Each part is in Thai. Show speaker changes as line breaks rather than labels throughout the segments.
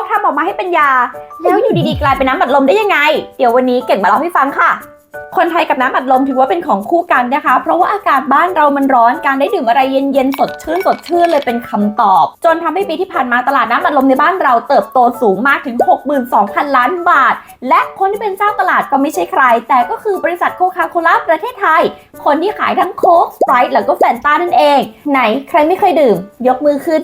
กทำออกมาให้เป็นยา แล้วอยู่ดีๆกลายเป็นน้ำอัดลมได้ยังไง เดี๋ยววันนี้เก่งมาเล่าให้ฟังค่ะ คนไทยกับน้ำอัดลมถือว่าเป็นของคู่กันนะคะ เพราะว่าอากาศบ้านเรามันร้อนการได้ดื่มอะไรเย็นๆสดชื่นสดชื่นเลยเป็นคำตอบ จนทำให้ปีที่ผ่านมาตลาดน้ำอัดลมในบ้านเราเติบโตสูงมากถึง 62,000 ล้านบาท และคนที่เป็นเจ้าตลาดก็ไม่ใช่ใคร แต่ก็คือบริษัทโคคาโคล่าประเทศไทย คนที่ขายทั้งโค้กสไปร์แล้วก็แฟนตานั่นเอง ไหนใครไม่เคยดื่ม ยกมือขึ้น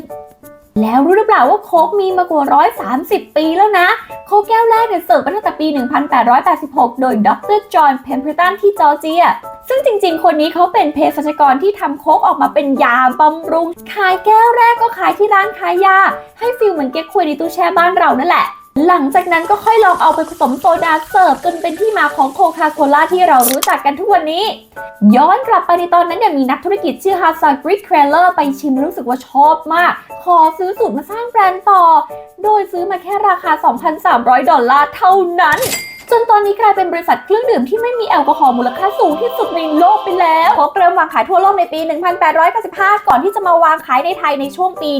แล้วรู้หรือเปล่าว่าโค้กมีมากว่า 130 ปีแล้วนะ โค้กแก้วแรกเนี่ยเสิร์ฟมาตั้งแต่ปี 1886 โดยดรจอห์นเพมเพริตันที่จอร์เจีย ซึ่งจริงๆ คนนี้เขาเป็นเภสัชกรที่ทำโค้กออกมาเป็นยาบำรุง ขายแก้วแรกก็ขายที่ร้านขายยา ให้ฟิลเหมือนเก๊กควยในตู้แช่บ้านเรานั่นแหละ หลังจากนั้นก็ค่อยลองเอาไปผสมโซดาเสิร์ฟจนเป็นที่มาของโคคาโคล่าที่เรารู้จักกันทุกวันนี้ ย้อนกลับไปในตอนนั้นเนี่ยมีนักธุรกิจชื่อฮาซากริกเครเลอร์ไปชิมรู้สึกว่าชอบมาก ขอซื้อสูตรมาสร้างแบรนด์ต่อ โดยซื้อมาแค่ราคา 2,300 ดอลลาร์เท่านั้น นตอนนี้กลายเป็นบริษัทเครื่องดื่มที่ไม่มีแอลกอฮอล์มูลค่าสูงที่สุดในโลกไปแล้วเพบเริ่มวางขายทั่วโลกในปี 1895 ก่อนที่จะมาวางขายในไทยในช่วงปี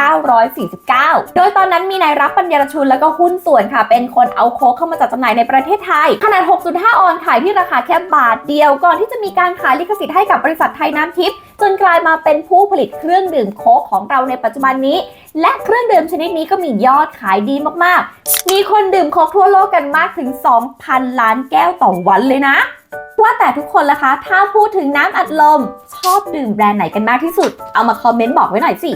1949 โดยตอนนั้นมีนายรับปัญญารชุนแล้วก็หุ้นส่วนค่ะ เป็นคนเอาโค้กเข้ามาจัดจำหน่ายในประเทศไทย ขนาด 6.5 ออนซ์ขายที่ราคาแค่บาทเดียว ก่อนที่จะมีการขายลิขสิทธิ์ให้กับบริษัทไทยน้ำทิพย์จนกลายมาเป็นผู้ผลิตเครื่องดื่มโค้กของเราในปัจจุบันนี้และเครื่องดื่มชนิดนี้ก็มียอดขายดีมากๆ มีคนดื่มโค้กทั่วโลกกันมากถึง 2,000 ล้านแก้วต่อวันเลยนะ ว่าแต่ทุกคนล่ะคะ ถ้าพูดถึงน้ำอัดลม ชอบดื่มแบรนด์ไหนกันมากที่สุด เอามาคอมเมนต์บอกไว้หน่อยสิ